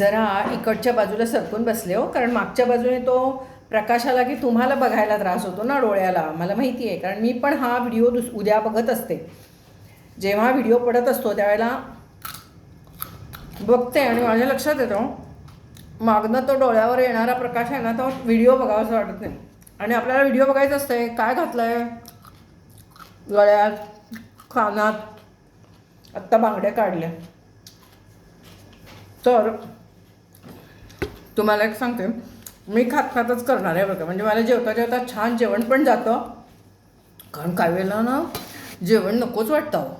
जरा इकडच्या बाजूला सरकून बसले हो कारण मागच्या बाजूने तो प्रकाश आला की तुम्हाला बघायला त्रास होतो ना डोळ्याला. मला माहिती आहे कारण मी पण हा व्हिडिओ दुस उद्या बघत असते. जेव्हा व्हिडिओ पडत असतो त्यावेळेला बघते आणि माझ्या लक्षात येतो हो. मागनं तो डोळ्यावर येणारा प्रकाश आहे ना तो व्हिडिओ बघावासा वाटत नाही. आणि आपल्याला व्हिडिओ बघायचं आहे काय घातलं आहे गळ्यात कानात आत्ता बांगड्या काढल्या. तर तुम्हाला एक सांगते. मी खात खातच करणार आहे बरं का म्हणजे मला जेवता जेवता छान जेवण पण जातं. कारण काही वेळेला ना जेवण नकोच वाटतं अहो.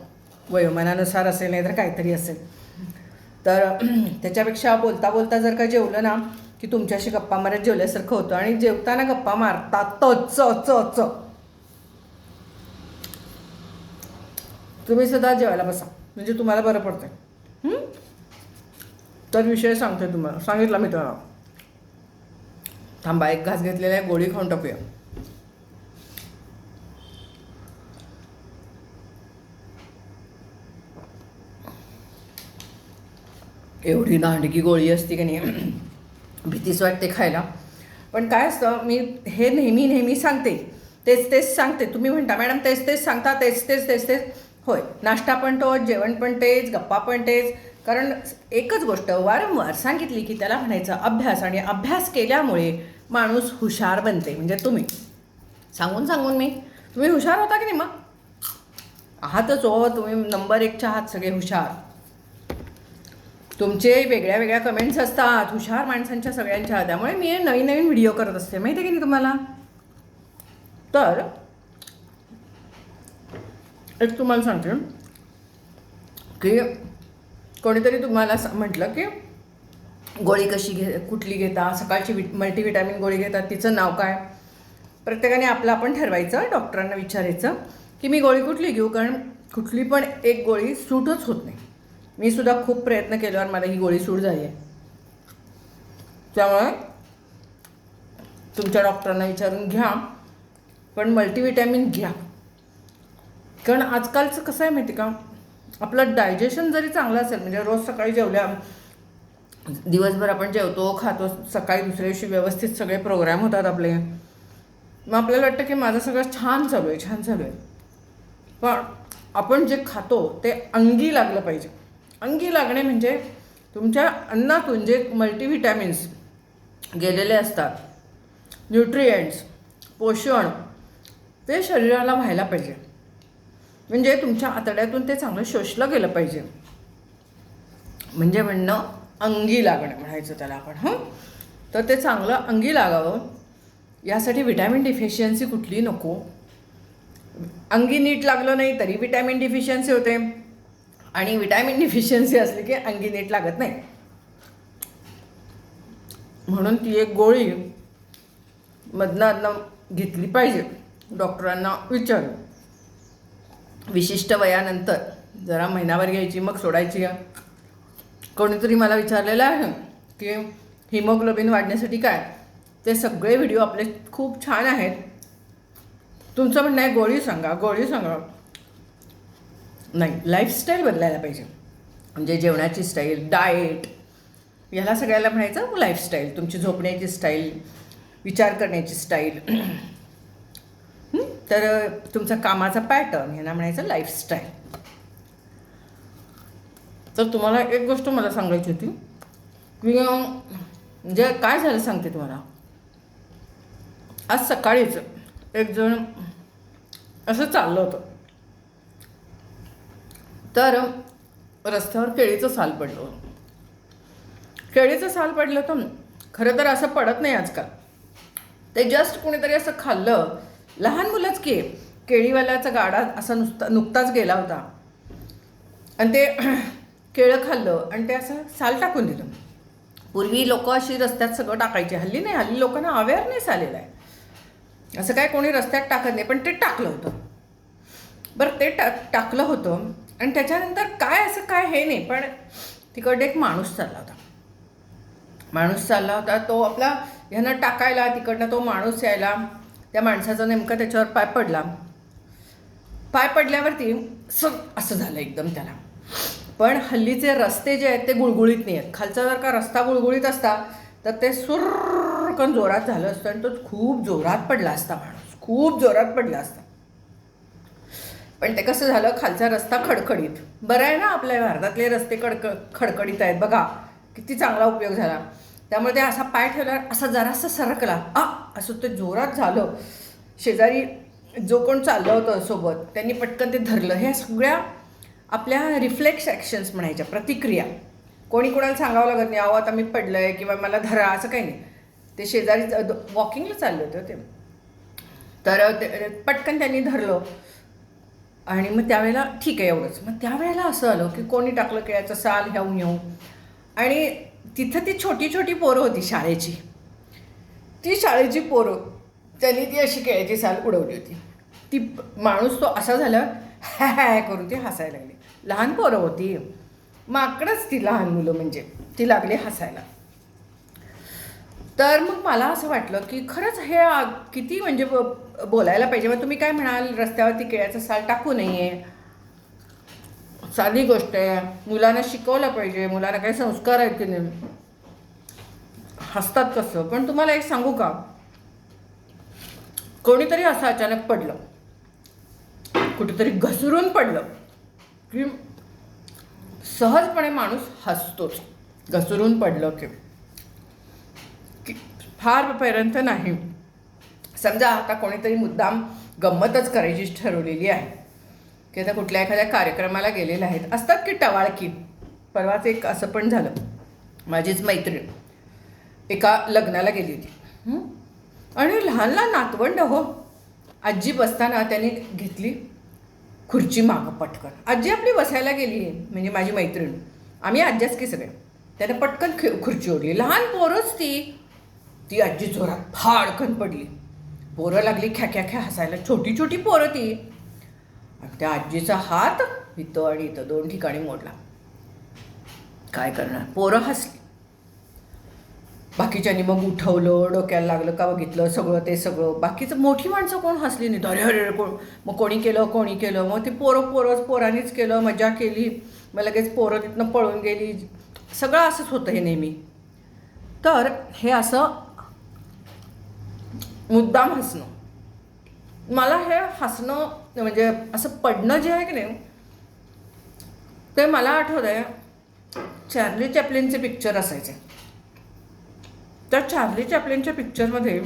वयोमानानुसार असेल नाही तर काहीतरी असेल. तर त्याच्यापेक्षा बोलता बोलता जर का जेवलं ना की तुमच्याशी गप्पा मारत जेवल्यासारखं होतं आणि जेवताना गप्पा मारतात च च च तुम्ही सुद्धा जेवायला बसा. म्हणजे तुम्हाला बरं पडतं तर विषय सांगते तुम्हाला. सांगितला मी तुम्हाला थांबा एक घास घेतलेला आहे गोळी खाऊन टाकूया. एवढी दांडकी गोळी असती की नाही भीतीच वाटते खायला. पण काय असतं मी हे नेहमी नेहमी सांगते. तेच तेच सांगते. तुम्ही म्हणता मॅडम तेच तेच सांगता तेच तेच तेच तेच. होय नाश्ता पण तोच जेवण पण तेच गप्पा पण तेच. कारण एकच गोष्ट वारंवार सांगितली की त्याला म्हणायचं अभ्यास आणि अभ्यास केल्यामुळे माणूस हुशार बनते म्हणजे तुम्ही. सांगून सांगून मी. तुम्ही हुशार होता की नाही मग? आहातच हो तुम्ही नंबर एकच्या आहात सगळे हुशार. तुमचे वेगळ्या वेगळ्या कमेंट्स असतात हुशार माणसांच्या सगळ्यांच्या. त्यामुळे मी नवीन नवीन व्हिडिओ करत असते. माहिती आहे की नाही तुम्हाला? तर एक तुम्हाला सांगते की कोणीतरी तुम्हाला म्हटलं की गोळी कशी घे कुठली घेता सकाळची विट मल्टीविटॅमिन गोळी घेतात तिचं नाव काय? प्रत्येकाने आपलं आपण ठरवायचं डॉक्टरांना विचारायचं की मी गोळी कुठली घेऊ? कारण कुठली पण एक गोळी सूटच होत नाही. मी सुद्धा खूप प्रयत्न केल्यावर मला ही गोळी सूट झाली आहे. त्यामुळे तुमच्या डॉक्टरांना विचारून घ्या पण मल्टीविटॅमिन घ्या. कारण आजकालचं कसं आहे माहिती का? आपलं डायजेशन जरी चांगलं असेल म्हणजे रोज सकाळी जेवल्या दिवसभर आपण जेवतो खातो सकाळी दुसऱ्या दिवशी व्यवस्थित सगळे प्रोग्राम होतात आपले. मग आपल्याला वाटतं की माझं सगळं छान चालू आहे छान चालू आहे. पण आपण जे खातो ते अंगी लागलं पाहिजे. अंगी लागणे म्हणजे तुमच्या अन्नातून जे मल्टीव्हिटॅमिन्स गेलेले असतात न्यूट्रिएंट्स पोषण ते शरीराला व्हायला पाहिजे. म्हणजे तुमच्या आतड्यातून ते चांगलं शोषलं गेलं पाहिजे. म्हणजे म्हणणं अंगी लागणं म्हणायचं त्याला आपण हं? तर ते चांगलं अंगी लागावं. यासाठी विटॅमिन डिफिशियन्सी कुठली नको. अंगी नीट लागलं नाही तरी विटॅमिन डिफिशियन्सी होते. आणि विटॅमिन डिफिशियन्सी असली की अंगी नीट लागत नाही. म्हणून ती एक गोळी मधनं घेतली पाहिजे. डॉक्टरांना विचारून. विशिष्ट वयानंतर जरा महिनाभर घ्यायची मग सोडायची. कोणीतरी मला विचारलेलं आहे की हिमोग्लोबिन वाढण्यासाठी काय? ते सगळे व्हिडिओ आपले खूप छान आहेत. तुमचं म्हणणं आहे गोळी सांगा गोळी सांगा. नाही लाईफस्टाईल बदलायला पाहिजे. म्हणजे जेवणाची स्टाईल डाएट याला सगळ्याला म्हणायचं लाईफस्टाईल तुमची झोपण्याची स्टाईल विचार करण्याची स्टाईल तर तुमचा कामाचा पॅटर्न ह्यांना म्हणायचं लाईफस्टाईल तर तुम्हाला एक गोष्ट मला सांगायची होती. की म्हणजे काय झालं सांगते तुम्हाला. आज सकाळीच एक जण असं चाललं होतं. तर रस्त्यावर केळीचं साल पडलं केळीचं साल पडलं तर खरं तर असं पडत नाही आजकाल. ते जस्ट कुणीतरी असं खाल्लं. लहान मुलंच की केळीवाल्याचा गाडा असा नुसता नुकताच गेला होता. आणि ते केळं खाल्लं आणि ते असं साल टाकून दिलं. पूर्वी लोक अशी रस्त्यात सगळं टाकायचे. हल्ली नाही हल्ली लोकांना अवेअरनेस आलेला आहे. असं काय कोणी रस्त्यात टाकत नाही पण ते टाकलं होतं. बरं ते टा टाकलं होतं आणि त्याच्यानंतर काय असं काय हे नाही पण तिकडे एक माणूस चालला होता. माणूस चालला होता तो आपला ह्यानं टाकायला तिकडनं तो माणूस यायला. त्या माणसाचा नेमका त्याच्यावर पाय पडला. पाय पडल्यावरती स असं झालं एकदम त्याला. पण हल्लीचे रस्ते जे आहेत ते गुळगुळीत नाही आहेत खालचा जर का रस्ता गुळगुळीत असता तर ते सुरकन जोरात झालं असतं आणि तो खूप जोरात पडला असता माणूस. खूप जोरात पडला असता. पण ते कसं झालं? खालचा रस्ता खडखडीत. बरं आहे ना आपल्या भारतातले रस्ते कडक खडखडीत आहेत. बघा किती चांगला उपयोग झाला. त्यामुळे ते असा पाय ठेवल्यावर असा जरासा सरकला. आ असं ते जोरात झालं. शेजारी जो कोण चाललं होतं सोबत त्यांनी पटकन ते धरलं. ह्या सगळ्या आपल्या रिफ्लेक्स ॲक्शन्स म्हणायच्या प्रतिक्रिया. कोणी कोणाला सांगावं लागत नाही अहो आता मी पडलं आहे किंवा मला धरा असं काही नाही. ते शेजारी वॉकिंगला चालले होते ते. तर ते पटकन त्यांनी धरलं. आणि मग त्यावेळेला ठीक आहे एवढंच. मग त्यावेळेला असं आलं की कोणी टाकलं केळ्याचं साल ह्याऊन येऊ आणि तिथं ती छोटी छोटी पोरं होती शाळेची. ती शाळेची पोरं त्यांनी ती अशी केळ्याची साल उडवली होती. ती माणूस तो असा झाला हॅ हॅ करून ती हसायला लागली. लहान पोरं होती. माकडंच ती लहान मुलं म्हणजे ती लागली हसायला. तर मग मला असं वाटलं की खरंच हे किती म्हणजे बोलायला पाहिजे. मग तुम्ही काय म्हणाल रस्त्यावरती केळ्याचं साल टाकू नये. साधी गोष्ट आहे. मुलांना शिकवलं पाहिजे. मुलांना काही संस्कार आहेत की नाही. हसतात कसं? पण तुम्हाला एक सांगू का? कोणीतरी असं अचानक पडलं. कुठेतरी घसरून पडलं. की सहजपणे माणूस हसतोच. घसरून पडलं की की फारपर्यंत नाही. समजा आता कोणीतरी मुद्दाम गंमतच करायची ठरवलेली आहे. की आता कुठल्या एखाद्या कार्यक्रमाला गेलेले आहेत. असतात की टवाळकी. परवाच एक असं पण झालं. माझीच मैत्रीण. एका लग्नाला गेली होती. आणि लहान लहान नातवंड हो. आजी बसताना त्यांनी घेतली. खुर्ची मागं पटकन. आजी आपली बसायला गेली आहे म्हणजे माझी मैत्रीण. आम्ही आज्याच की सगळे. त्याने पटकन खि खुर्ची ओढली. लहान पोरंच ती. ती आजी जोरात फाडकन पडली. पोरं लागली ख्या ख्या ख्या हसायला. छोटी छोटी पोरं ती. आणि त्या आजीचा हात इथं आणि इथं दोन ठिकाणी मोडला. काय करणार? पोरं हसली. बाकीच्यांनी मग उठवलं डोक्याला लागलं का बघितलं सगळं ते सगळं. बाकीचं मोठी माणसं कोण हसली नाही अरे अरे कोण मग कोणी केलं कोणी केलं. मग ते पोरं पोरंच पोरांनीच केलं मजा केली. मग लगेच पोरं तिथनं पळून गेली. सगळं असंच होतं हे नेहमी. तर हे असं मुद्दाम हसणं. मला हे हसणं म्हणजे असं पडणं जे आहे की नाही ते मला आठवत आहे चार्ली चॅपलिनचे पिक्चर असायचे. त्या चार्ली चॅपलिनच्या पिक्चरमध्ये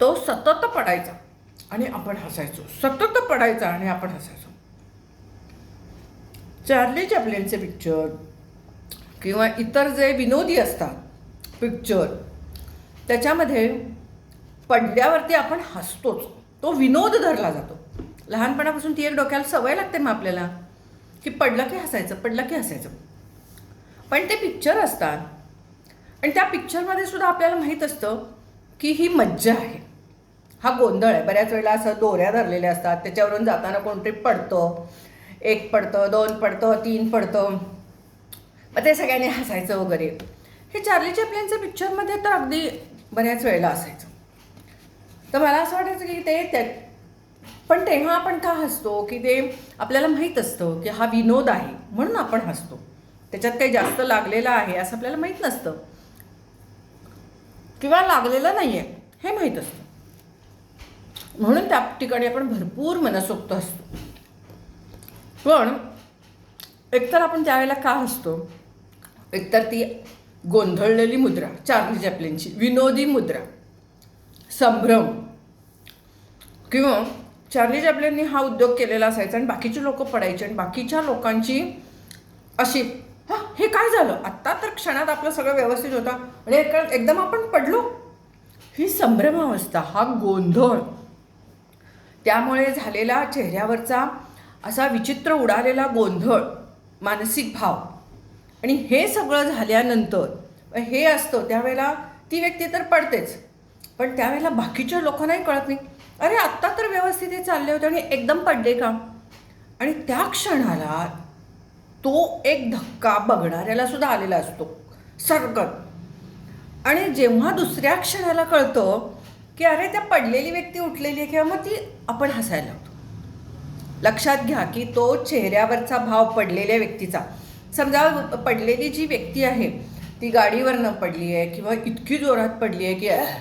तो सतत पडायचा आणि आपण हसायचो. सतत पडायचा आणि आपण हसायचो. चार्ली चॅपलिनचे पिक्चर किंवा इतर जे विनोदी असतात पिक्चर त्याच्यामध्ये पडल्यावरती आपण हसतोच. तो विनोद धरला जातो. लहानपणापासून ती एक डोक्याला सवय लागते मग आपल्याला की पडलं की हसायचं पडलं की हसायचं. पण ते पिक्चर असतात आणि त्या पिक्चरमध्ये सुद्धा आपल्याला माहीत असतं की ही मज्जा आहे. हा गोंधळ आहे. बऱ्याच वेळेला असं दोऱ्या धरलेल्या असतात. त्याच्यावरून जाताना कोणतरी पडतं. एक पडतं दोन पडतं तीन पडतं. मग ते सगळ्यांनी हसायचं वगैरे. हे चार्ली चॅपलिनच्या पिक्चरमध्ये तर अगदी बऱ्याच वेळेला असायचं. तर मला असं वाटायचं की ते त्या पण तेव्हा आपण का हसतो? की ते आपल्याला माहीत असतं की हा विनोद आहे म्हणून आपण हसतो. त्याच्यात काही जास्त लागलेलं आहे असं आपल्याला माहीत नसतं. किंवा लागलेलं नाही आहे हे माहीत असतं. म्हणून त्या ठिकाणी आपण भरपूर मनसोक्त असतो. पण एकतर आपण त्यावेळेला का असतो एकतर ती गोंधळलेली मुद्रा चार्ली चॅपलिनची विनोदी मुद्रा संभ्रम किंवा चार्ली चॅपलिननी हा उद्योग केलेला असायचा आणि बाकीचे लोक पडायचे आणि बाकीच्या लोकांची अशी हां हे काय झालं? आत्ता तर क्षणात आपलं सगळं व्यवस्थित होता. आणि म्हणजे एकदम आपण पडलो. ही संभ्रमावस्था हा गोंधळ. त्यामुळे झालेला चेहऱ्यावरचा असा विचित्र उडालेला गोंधळ मानसिक भाव. आणि हे सगळं झाल्यानंतर हे असतं त्यावेळेला ती व्यक्ती तर पडतेच. पण त्यावेळेला बाकीच्या लोकांनाही कळत नाही. अरे आत्ता तर व्यवस्थित हे चालले होते आणि एकदम पडले का आणि त्या क्षणाला तो एक धक्का बघणाऱ्याला सुद्धा आलेला असतो. सरकत. आणि जेव्हा दुसऱ्या क्षणाला कळतं की अरे त्या पडलेली व्यक्ती उठलेली आहे किंवा मग ती आपण हसायला लागतो. लक्षात घ्या की तो चेहऱ्यावरचा भाव पडलेल्या व्यक्तीचा. समजा पडलेली जी व्यक्ती आहे ती गाडीवरनं पडली आहे किंवा इतकी जोरात पडली आहे की "अह!"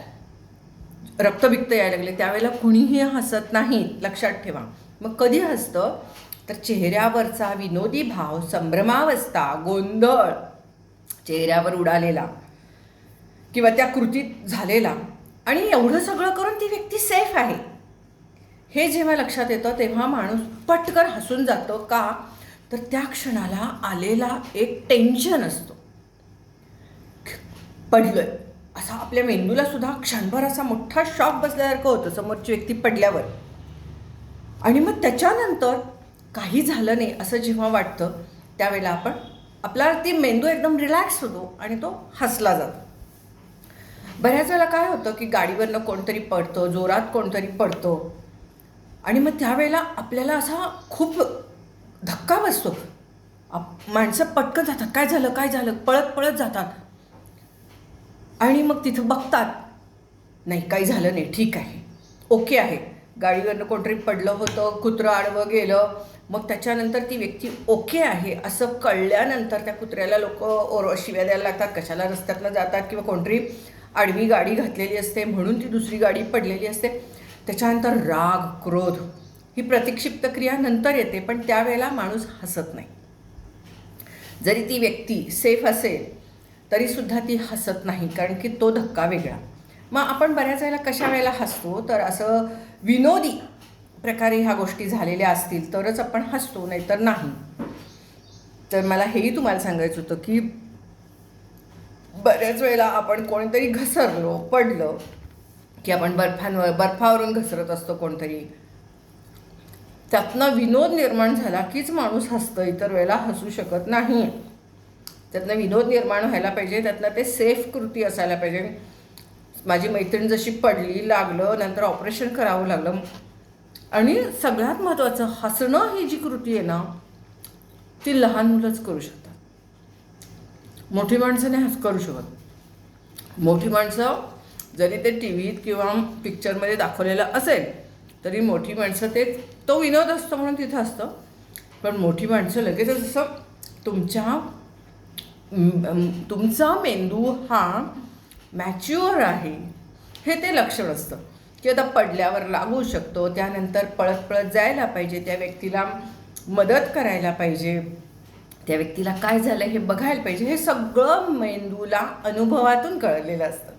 रक्तबिक्त यायला लागले. त्यावेळेला कुणीही हसत नाही. लक्षात ठेवा. मग कधी हसतं? तर चेहऱ्यावरचा विनोदी भाव संभ्रमावस्था गोंधळ चेहऱ्यावर उडालेला किंवा त्या कृतीत झालेला आणि एवढं सगळं करून ती व्यक्ती सेफ आहे. हे जेव्हा लक्षात येतं तेव्हा माणूस पटकन हसून जातो. का? तर त्या क्षणाला आलेला एक टेन्शन असतो. आहे असा आपल्या मेंदूला सुद्धा क्षणभर असा मोठा शॉक बसल्यासारखं होतं. समोरची व्यक्ती पडल्यावर. आणि मग त्याच्यानंतर काही झालं नाही असं जेव्हा वाटतं त्यावेळेला आपण आपला ती मेंदू एकदम रिलॅक्स होतो आणि तो हसला जातो. बऱ्याच वेळेला काय होतं की गाडीवरनं कोणतरी पडतं जोरात कोणतरी पडतं आणि मग त्यावेळेला आपल्याला असा खूप धक्का बसतो. आप माणसं पटकन जातात काय झालं काय झालं? पळत पळत जातात. आणि मग तिथं बघतात नाही काही झालं नाही ठीक आहे. ओके आहे. गाडीवरनं कोणतरी पडलं होतं कुत्रं आडवं गेलं मग त्याच्यानंतर ती व्यक्ती ओके आहे असं कळल्यानंतर त्या कुत्र्याला लोक ओर शिव्या द्यायला लागतात कशाला रस्त्यातनं जातात किंवा कोणतरी आडवी गाडी घातलेली असते म्हणून ती दुसरी गाडी पडलेली असते. त्याच्यानंतर राग क्रोध ही प्रतिक्षिप्त क्रिया नंतर येते पण त्यावेळेला माणूस हसत नाही. जरी ती व्यक्ती सेफ असेल तरीसुद्धा ती हसत नाही कारण की तो धक्का वेगळा. मग आपण बऱ्याच वेळेला कशा वेळेला हसतो? तर असं विनोदी प्रकारे ह्या गोष्टी झालेल्या असतील तरच आपण हसतो नाहीतर नाही. तर मला हेही तुम्हाला सांगायचं होतं की बऱ्याच वेळेला आपण कोणीतरी घसरलो पडलं की आपण बर्फांवर बर्फावरून घसरत असतो कोणतरी. त्यातनं विनोद निर्माण झाला कीच माणूस हसतं इतर वेळेला हसू शकत नाही. त्यातनं विनोद निर्माण व्हायला पाहिजे त्यातनं ते सेफ कृती असायला पाहिजे. माझी मैत्रीण जशी पडली लागलं नंतर ऑपरेशन करावं लागलं. आणि सगळ्यात महत्त्वाचं हसणं ही जी कृती आहे ना ती लहान मुलंच करू शकतात. मोठी माणसं नाही हस करू शकत. मोठी माणसं जरी ते टी व्हीत किंवा पिक्चरमध्ये दाखवलेलं असेल तरी मोठी माणसं ते तो विनोद असतो म्हणून तिथं असतं. पण मोठी माणसं लगेचच असं तुमच्या तुमचा मेंदू हा मॅच्युअर आहे हे ते लक्षण असतं. की आता पडल्यावर लागू शकतो त्यानंतर पळत पळत जायला पाहिजे त्या व्यक्तीला मदत करायला पाहिजे. त्या व्यक्तीला काय झालं हे बघायला पाहिजे. हे सगळं मेंदूला अनुभवातून कळलेलं असतं.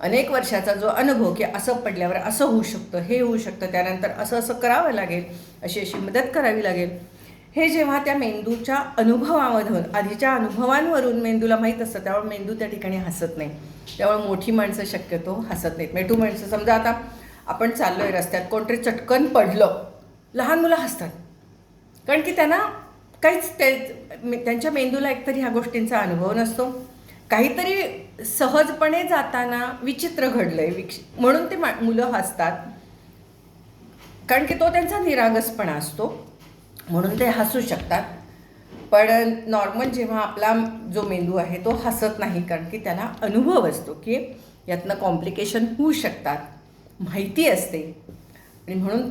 अनेक वर्षाचा जो अनुभव की असं पडल्यावर असं होऊ शकतं हे होऊ शकतं त्यानंतर असं असं करावं लागेल अशी अशी मदत करावी लागेल. हे जेव्हा त्या मेंदूच्या अनुभवामधून आधीच्या अनुभवांवरून मेंदूला माहीत असतं त्यामुळे मेंदू त्या ठिकाणी हसत नाही. त्यामुळे मोठी माणसं शक्यतो हसत नाहीत. मेटू माणसं समजा आता आपण चाललो आहे रस्त्यात कोणतरी चटकन पडलं लहान मुलं हसतात. कारण की त्यांना काहीच ते त्यांच्या मेंदूला एकतरी ह्या गोष्टींचा अनुभव नसतो. काहीतरी सहजपणे जाताना विचित्र घडलं आहे विक्ष म्हणून ते मा मुलं हसतात. कारण की तो त्यांचा निरागसपणा असतो. म्हणून ते हसू शकतात. पण नॉर्मल जेव्हा आपला जो मेंदू आहे तो हसत नाही कारण की त्याला अनुभव असतो की यातनं कॉम्प्लिकेशन होऊ शकतात माहिती असते. आणि म्हणून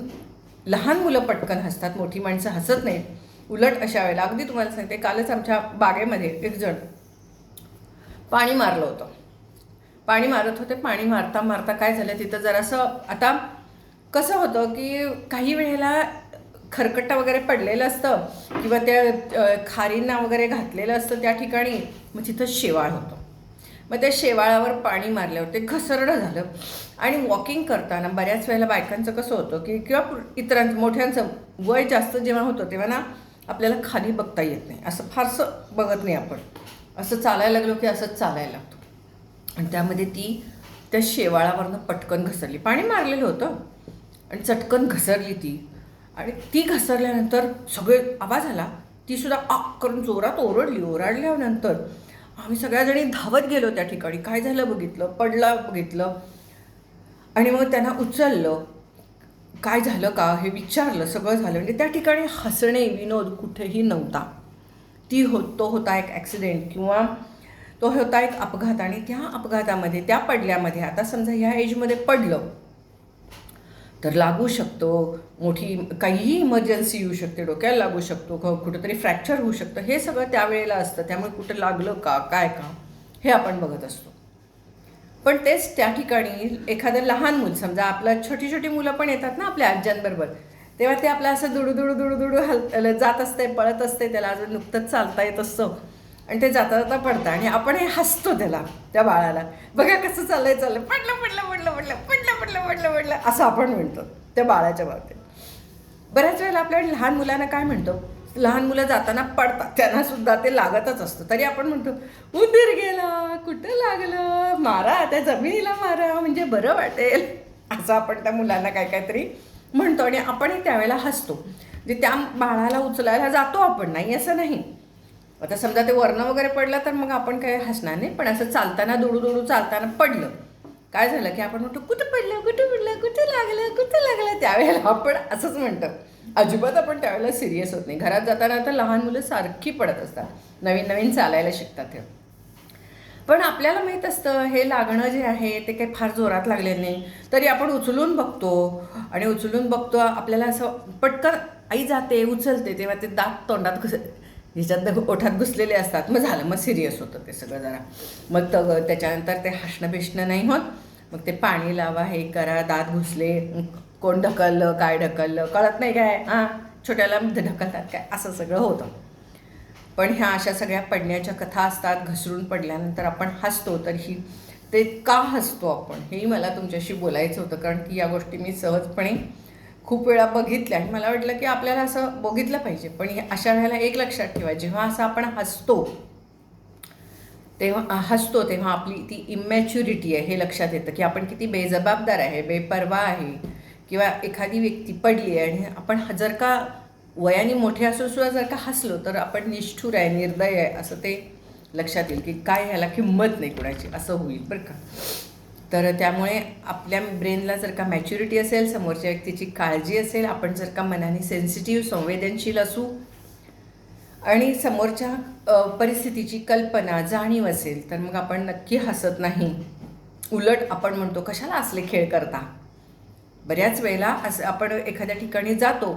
लहान मुलं पटकन हसतात मोठी माणसं हसत नाहीत. उलट अशा वेळेला अगदी तुम्हाला सांगते कालच आमच्या बागेमध्ये एक जण पाणी मारलं होतं. पाणी मारत होते पाणी मारता मारता काय झालं तिथं जरासं आता कसं होतं की काही वेळेला खरकट्टा वगैरे पडलेलं असतं किंवा त्या खारींना वगैरे घातलेलं असतं त्या ठिकाणी मग तिथं शेवाळ होतं. मग त्या शेवाळावर पाणी मारल्यावर ते घसरडं झालं. आणि वॉकिंग करताना बऱ्याच वेळेला बायकांचं कसं होतं की किंवा इतरांचं मोठ्यांचं वय जास्त जेव्हा होतं तेव्हा ना आपल्याला खाली बघता येत नाही. असं फारसं बघत नाही आपण. असं चालायला लागलो की असंच चालायला लागतो. आणि त्यामध्ये ती त्या शेवाळावरनं पटकन घसरली. पाणी मारलेलं होतं. आणि चटकन घसरली ती. आणि ती घसरल्यानंतर सगळे आवाज आला. ती सुद्धा आ करून जोरात ओरडली. ओरडल्यानंतर आम्ही सगळ्याजणी धावत गेलो त्या ठिकाणी. काय झालं बघितलं? पडला बघितलं. आणि मग त्यांना उचललं. काय झालं का? हे विचारलं. सगळं झालं. म्हणजे त्या ठिकाणी हसणे विनोद कुठेही नव्हता. ती हो तो होता एक ॲक्सिडेंट किंवा तो होता एक अपघात. आणि त्या अपघातामध्ये त्या पडल्यामध्ये आता समजा ह्या एजमध्ये पडलं तर लागू शकतो. मोठी काहीही इमर्जन्सी येऊ शकते डोक्याला लागू शकतो क- कुठंतरी फ्रॅक्चर होऊ शकतं. हे सगळं त्यावेळेला असतं. त्यामुळे कुठं लागलं का काय का हे आपण बघत असतो. पण तेच त्या ठिकाणी एखादं लहान मूल समजा आपलं छोटी छोटी मुलं पण येतात ना आपल्या आज्यांबरोबर तेव्हा ते आपलं असं दुडू दुडू दुडू दुडू हल जात असते पळत असते त्याला अजून नुकतंच चालता येत असतं. आणि ते जाता जाता पडतं. आणि आपण हे हसतो त्याला त्या बाळाला. बघा कसं चाललंय चाललंय. पडलं पडलं पडलं पडलं पडलं पडलं पडलं पडलं. असं आपण म्हणतो त्या बाळाच्या बाबतीत. बऱ्याच वेळेला आपल्या लहान मुलांना काय म्हणतो? लहान मुलं जाताना पडतात. त्यांना सुद्धा ते लागतच असतं. तरी आपण म्हणतो उंदीर गेला कुठं लागलं? मारा त्या जमिनीला मारा म्हणजे बरं वाटेल. असं आपण त्या मुलांना काय काहीतरी म्हणतो. आणि आपणही त्यावेळेला हसतो. म्हणजे त्या बाळाला उचलायला जातो आपण. नाही असं नाही. आता समजा ते वर्ण वगैरे पडलं तर मग आपण काय हसणार नाही? पण असं चालताना दुडू दुडू चालताना पडलं. काय झालं की आपण म्हणतो कुठं पडलं? कुठं पडलं? कुठं लागलं? कुठं लागलं? त्यावेळेला आपण असंच म्हणतो. अजिबात आपण त्यावेळेला सिरियस होत नाही. घरात जाताना तर लहान मुलं सारखी पडत असतात. नवीन नवीन चालायला शिकतात ते. पण आपल्याला माहीत असतं हे लागणं जे आहे ते काही फार जोरात लागले नाही. तरी आपण उचलून बघतो आणि उचलून बघतो आपल्याला असं पटकन आई जाते उचलते तेव्हा ते दात तोंडात घुस ह्याच्यात ओठात घुसलेले असतात. मग झालं मग सिरियस होतं ते सगळं जरा. मग त त्याच्यानंतर ते हसणं बिष्णं नाही होत. मग ते पाणी लावा हे करा दात घुसले कोण ढकललं काय ढकललं कळत नाही काय. हां छोट्याला ढकलतात काय? असं सगळं होतं. पण ह्या अशा सगळ्या पडण्याच्या कथा असतात घसरून पडल्यानंतर आपण हसतो तर ही ते का हसतो आपण? हेही मला तुमच्याशी बोलायचं होतं कारण की या गोष्टी मी सहजपणे खूप वेळा बघितल्या आणि मला वाटलं की आपल्याला असं बघितलं पाहिजे. पण अशा वेळेला एक लक्षात ठेवा जेव्हा असं आपण हसतो तेव्हा हसतो तेव्हा आपली ती इमॅच्युरिटी आहे हे लक्षात येतं की आपण किती बेजबाबदार आहे बेपरवा आहे किंवा एखादी व्यक्ती पडली आहे आणि आपण जर का वयाने मोठे असून सुद्धा जर का हसलो तर आपण निष्ठुर आहे निर्दय आहे असं ते लक्षात येईल की काय ह्याला किंमत नाही कुणाची असं होईल बरं का. तर त्यामुळे आपल्या ब्रेनला जर का मॅच्युरिटी असेल समोरच्या व्यक्तीची काळजी असेल आपण जर का मनाने सेन्सिटिव्ह संवेदनशील असू आणि समोरच्या परिस्थितीची कल्पना जाणीव असेल तर मग आपण नक्की हसत नाही. उलट आपण म्हणतो कशाला असले खेळ करता? बऱ्याच वेळेला असं आपण एखाद्या ठिकाणी जातो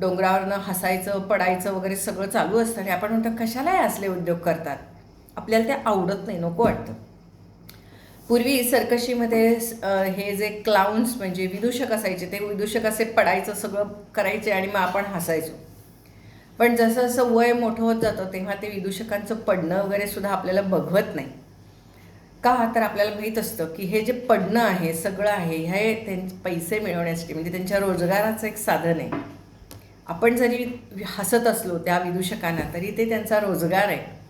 डोंगरावरनं हसायचं पडायचं वगैरे सगळं चालू असतं आणि आपण म्हणतो कशालाही असले उद्योग करतात? आपल्याला ते आवडत नाही नको वाटतं. पूर्वी सर्कशीमध्ये हे जे क्लाउन्स म्हणजे विदूषक असायचे ते विदूषक असे पडायचं सगळं करायचे आणि मग आपण हसायचो. पण जसं जसं वय मोठं होत जातं तेव्हा ते विदूषकांचं पडणं वगैरे सुद्धा आपल्याला बघवत नाही. का तर आपल्याला माहीत असतं की हे जे पडणं आहे सगळं आहे हे त्यांचे पैसे मिळवण्यासाठी म्हणजे त्यांच्या रोजगाराचं एक साधन आहे. आपण जरी हसत असलो त्या विदूषकांना तरी ते त्यांचा रोजगार आहे.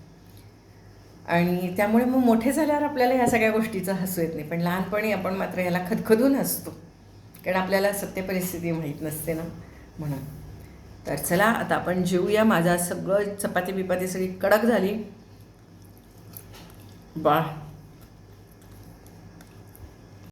आणि त्यामुळे मग मोठे झाल्यावर आपल्याला ह्या सगळ्या गोष्टीचं हसू येत नाही. पण लहानपणी आपण मात्र ह्याला खदखदून हसतो. कारण आपल्याला सत्य परिस्थिती माहीत नसते ना म्हणून. तर चला आता आपण जेऊया. माझा सगळं चपाती बिपाती सगळी कडक झाली. बा